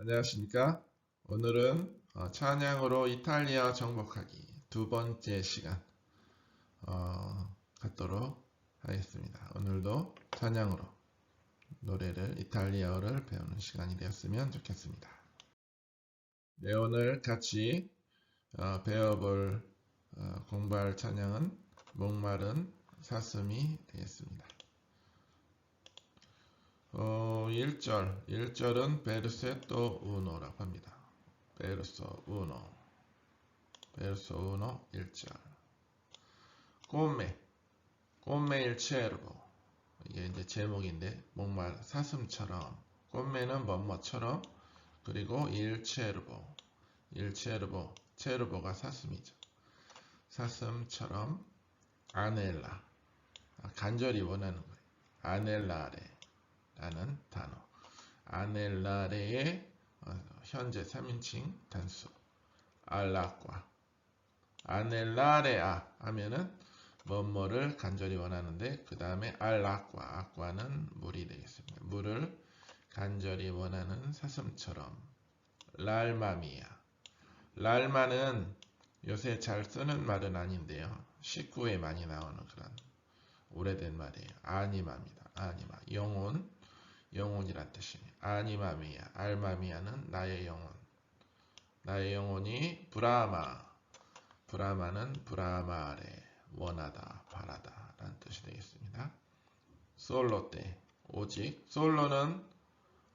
안녕하십니까? 오늘은 어, 찬양으로 이탈리아 정복하기 두 번째 시간 어, 갖도록 하겠습니다. 오늘도 찬양으로 노래를 이탈리아어를 배우는 시간이 되었으면 좋겠습니다. 네, 오늘 같이 어, 배워볼 어, 공부할 찬양은 목마른 사슴이 되겠습니다. 어, 1절, 1절은 베르세토 우노라고 합니다. 베르소 우노, 베르소 우노 1절. 꼬메, 꼬메 일 체르보. 이게 이제 제목인데 목말 사슴처럼 꼬메는 뭐뭐처럼 그리고 일 체르보, 일 체르보, 체르보가 사슴이죠. 사슴처럼 아넬라, 아, 간절히 원하는 거예요. 아넬라레. 라는 단어. 아넬라레의 어, 현재 3인칭 단수. 알라과. 아넬라레아 하면은 뭐뭐를 간절히 원하는데 그 다음에 알라과. 아과는 물이 되겠습니다. 물을 간절히 원하는 사슴처럼. 랄마미야. 랄마는 요새 잘 쓰는 말은 아닌데요. 식구에 많이 나오는 그런 오래된 말이에요. 아니마입니다. 아니마. 영혼. 영혼이란 뜻이에요. 아니마미야, 알마미야는 나의 영혼. 나의 영혼이 브라마, 브라마는 브라마 아래 원하다, 바라다 라는 뜻이 되겠습니다. 솔로 때, 오직, 솔로는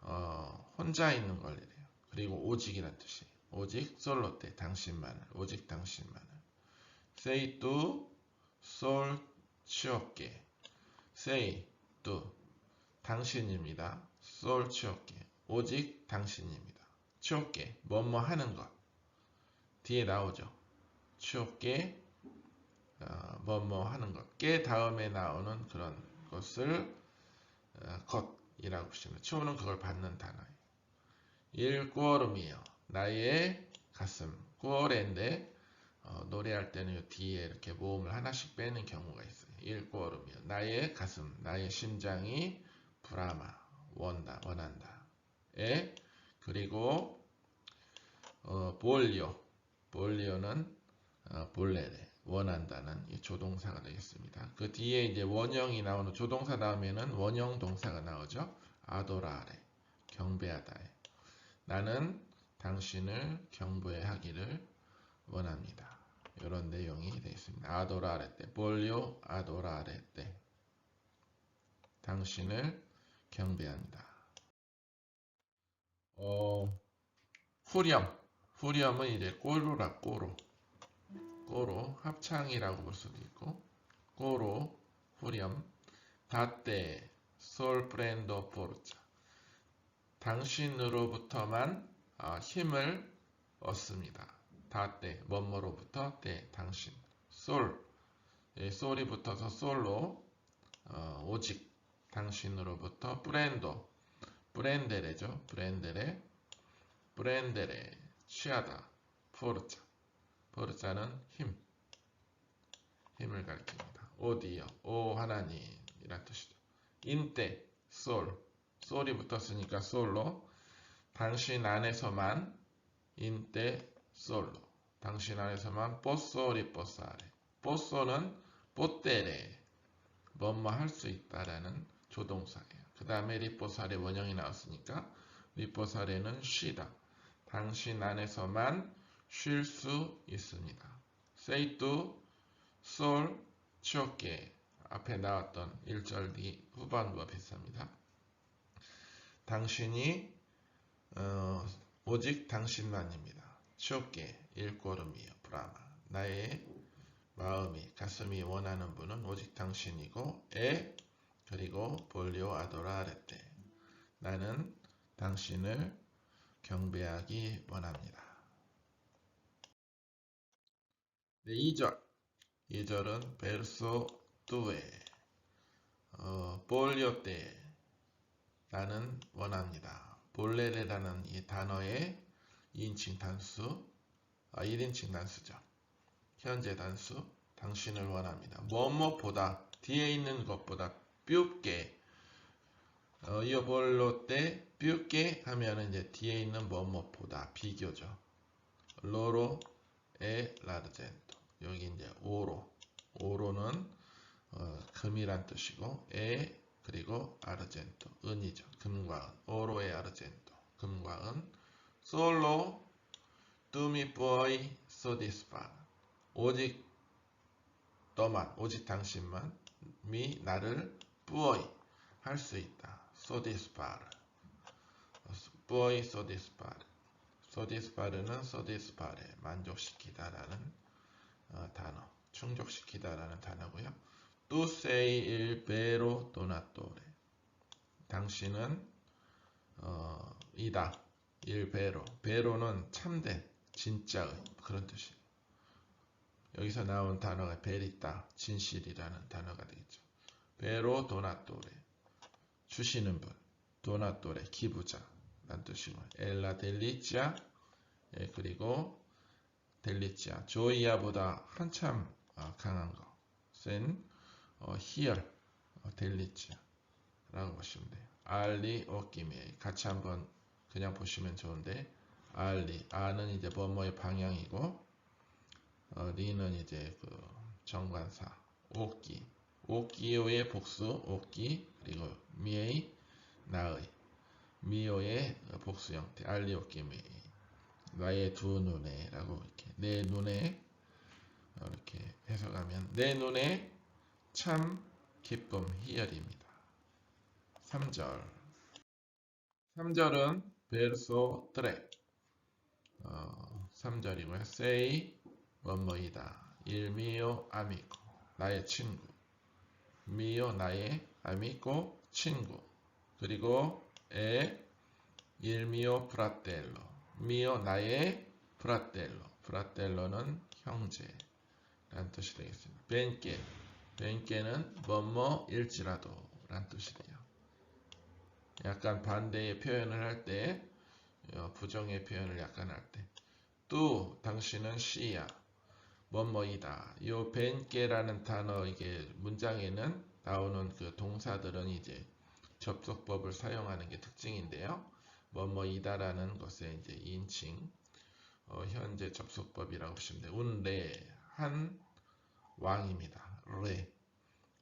어, 혼자 있는 걸 이래요. 그리고 오직이란 뜻이에요. 오직 솔로 때, 당신만을, 오직 당신만을. Say to sol 치옵게. Say to 당신입니다. 솔 치옵게. 오직 당신입니다. 치옵게. 뭐뭐 하는 것. 뒤에 나오죠. 치옵게. 어, 뭐뭐 하는 것. 깨 다음에 나오는 그런 것을 어, 것이라고 보시면 치오는 그걸 받는 단어예요. 일 꾸어름이요. 나의 가슴. 꾸어레인데 어, 노래할 때는 요 뒤에 이렇게 모음을 하나씩 빼는 경우가 있어요. 일 꾸어름이요. 나의 가슴. 나의 심장이 브라마 원다 원한다. 에 그리고 어, 볼리오 볼리오는 어, 볼레레 원한다는 이 조동사가 되겠습니다. 그 뒤에 이제 원형이 나오는 조동사 다음에는 원형 동사가 나오죠. 아도라레 경배하다에 나는 당신을 경배하기를 원합니다. 이런 내용이 되어 있습니다. 아도라레 때 볼리오 아도라레 때 당신을 경배합니다. 어, 후렴. 후렴은 이제 꼬로라 꼬로. 꼬로 합창이라고 볼 수도 있고 꼬로 후렴 다때 솔 프렌도 포르차 당신으로부터만 아, 힘을 얻습니다. 다때 뭐뭐로부터 때 당신 솔 예, 솔이 붙어서 솔로 어, 오직 당신으로부터 브랜도 브랜데레죠. 브랜데레 브랜데레 취하다 포르차 포르차는 힘 힘을 가리킵니다. 오디어 오 하나님 이란 뜻이죠. 인때 솔 솔이 붙었으니까 솔로 당신 안에서만 인때 솔로 당신 안에서만 뽀소리 뽀사레 뽀소는 뽀떼레 뭐뭐 할 수 있다라는 조동사예요. 그 다음에 리포사레 원형이 나왔으니까 리포사레는 쉬다. 당신 안에서만 쉴 수 있습니다. 세이투 솔 치오게 앞에 나왔던 1절 뒤 후반부와 비슷합니다. 당신이 어, 오직 당신만입니다. 치오게 일꼬름이요 브라마 나의 마음이 가슴이 원하는 분은 오직 당신이고 에 그리고 볼리오 아도라레테 나는 당신을 경배하기 원합니다. 네, 2절 2절은 베르소 뚜에 어, 볼리오 때 나는 원합니다. 볼레레라는 이 단어의 2인칭 단수 아, 1인칭 단수죠. 현재 단수 당신을 원합니다. 뭐뭐보다 뒤에 있는 것보다 뾰게 어, io 볼로 때 che 하면은 이제 뒤에 있는 뭐뭐보다 비교죠. loro e l'argento. 여기 이제 오로. 오로는 어, 금이란 뜻이고 e 그리고 argento 은이죠. 금과 은. 오로 e argento. 금과 은. tu mi puoi soddisfare. 오직 너만, 오직 당신만 미 나를 puoi 할 수 있다. soddisfare. puoi soddisfare. soddisfare는 soddisfare 만족시키다라는 어, 단어, 충족시키다라는 단어고요. tu sei il vero donatore. 당신은 어, 이다. il vero. vero는 참된, 진짜의 그런 뜻이에요. 여기서 나온 단어가 베리타, 진실이라는 단어가 되겠죠. 베로 도나토레, 주시는 분, 도나토레, 기부자, 란 뜻이고, 엘라 델리치아, 예, 그리고 델리치아, 조이아보다 한참 어, 강한 거, 센, 어, 히얼, 어, 델리치아, 라고 보시면 돼요. 알리 오끼미, 같이 한번 그냥 보시면 좋은데, 알리, 아는 이제 뭐뭐의 방향이고, 어, 리는 이제 그 정관사 오끼 오끼오의 복수 오끼 그리고 미의 나의 미오의 복수 형태 알리오끼 미 나의 두 눈에 라고 이렇게 내 눈에 이렇게 해석하면 내 눈에 참 기쁨 희열입니다. 3절 3절은 베르소 트레 어, 3절이고요. say 뭐뭐이다. 일 미오 아미고 나의 친구 미오 나의 아미고 친구. 그리고 에 일미오 프라텔로. 미오 나의 프라텔로. 프라텔로는 형제. 라는 뜻이 되겠습니다. 벤케. 벤케는 뭐뭐일지라도 라는 뜻이 돼요. 약간 반대의 표현을 할 때 부정의 표현을 약간 할 때 또 당신은 씨야 뭐뭐이다. 요 벤게라는 단어 이게 문장에는 나오는 그 동사들은 이제 접속법을 사용하는 게 특징인데요. 뭐뭐이다라는 것의 이제 인칭 어, 현재 접속법이라고 보시면 돼요. 운레 한 왕입니다. 레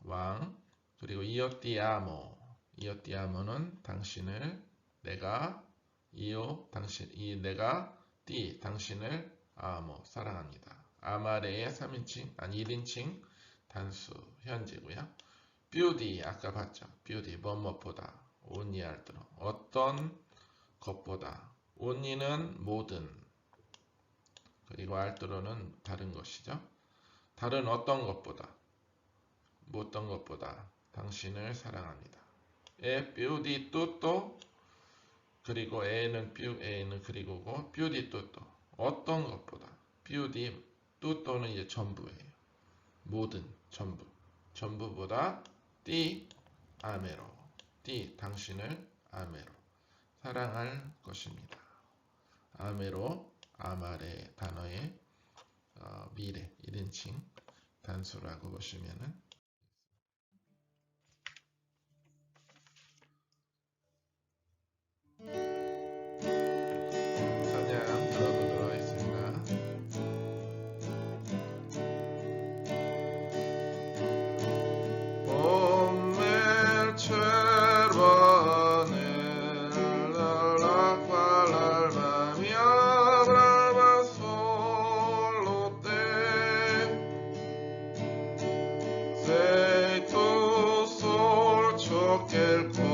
왕. 그리고 이어띠아모 이어띠아모는 당신을 내가 이오 당신 이 내가 띠 당신을 아모 사랑합니다. 아마레의 3인칭, 아니 1인칭 단수 현재고요. beauty 아까 봤죠. beauty 뭐뭐보다 알들어 어떤 것보다 only는 모든 그리고 알들어는 다른 것이죠. 다른 어떤 것보다 어떤 것보다 당신을 사랑합니다. 에 beauty 또또 그리고 에는 뷰 에는 그리고고 beauty 또또 어떤 것보다 beauty 또 또는 이제 전부예요. 모든 전부. 전부보다 띠 아메로. 띠 당신을 아메로. 사랑할 것입니다. 아메로 아마레 단어의 어, 미래 1인칭 단수라고 보시면은 찬양 oh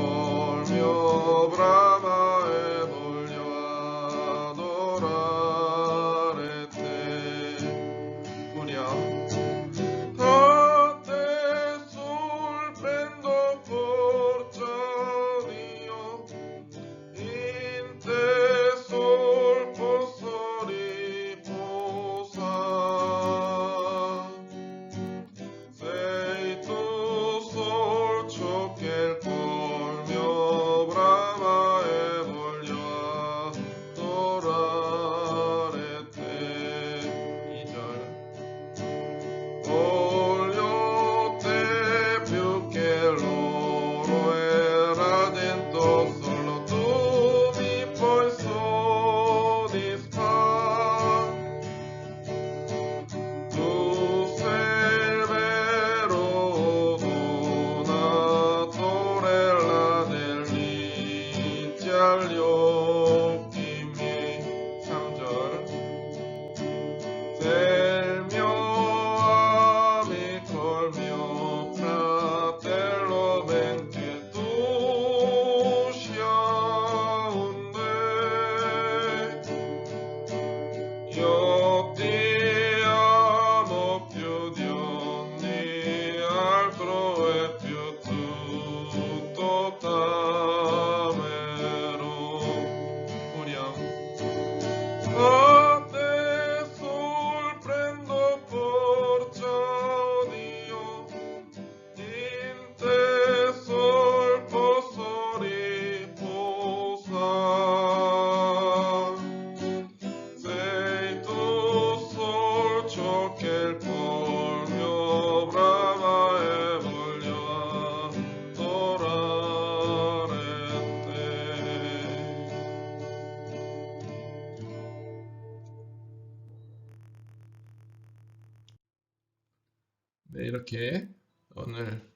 이렇게 오늘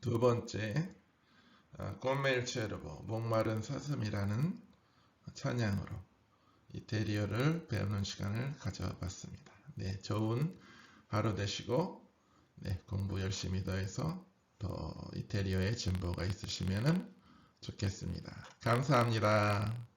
두 번째 아, 꼬멜 체르보 목마른 사슴이라는 찬양으로 이태리어를 배우는 시간을 가져봤습니다. 네, 좋은 하루 되시고 네, 공부 열심히 더해서 더 이태리어의 진보가 있으시면 좋겠습니다. 감사합니다.